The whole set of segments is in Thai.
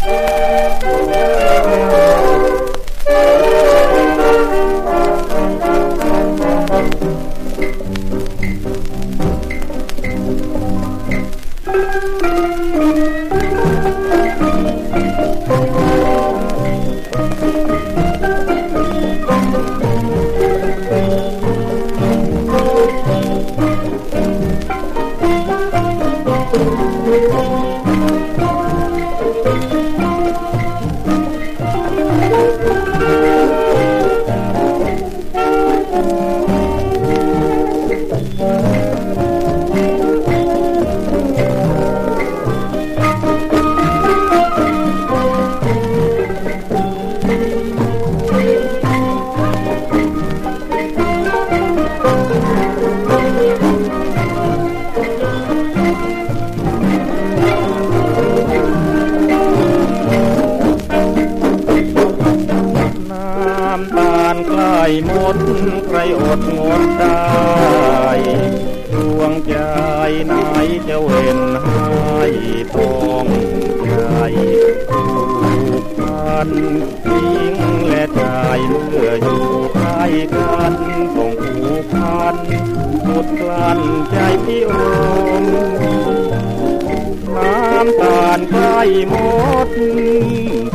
Bye. น้ หมดใครอดงดได้ดวงใจไหนจะเว้นให้ต้องใจผูกพันหญิงและชายเมื่ออยู่ใกล้กันต้องผูกพันสุดกลั้นใจพี่รมน้ำตาลใกล้หมด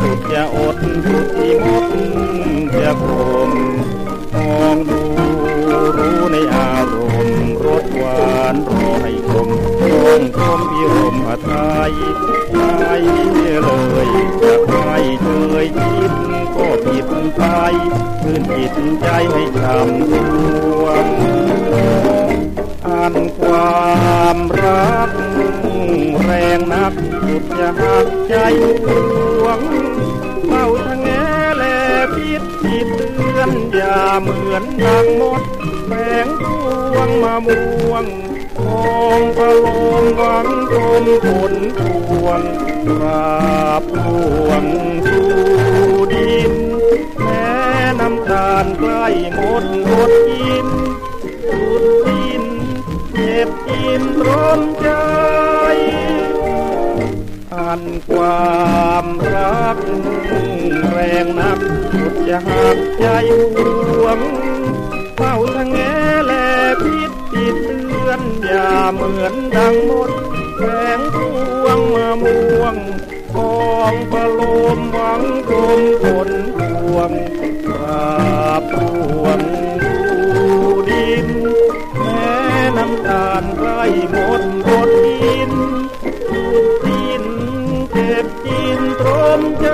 สุดจะอดสุดที่หมดจะพรม ต้องคมพิรมหไทยไม่เลยจะไม่เคยคิดก็ผิดไปพื้นจิตใจให้ทำรวมอันความรัก แรงนักสุดจะหักใจหวงเมาทั้งแงแลพิษจิตเตือนอย่าเหมือนดังมดแฝงพวงมามวงมองพะล งคมผลพวงกราบพวงสู่ดินแม้น้ำตาลใกล้หมดหมดกินสุดดินเจ็บกินร้อนใจ อันความรักแรงนักสุดจะหักใจหวงเฝ้าทั้งแงแลพิษติดเตือนอย่าเหมือนดังมด แฝงพวงมามวงกองประโลมหวังกลมผลพวงกราบพวงดูดินแม้น้ำตาลใกล้หมดหมดกินดินเก็บกินตรมใจ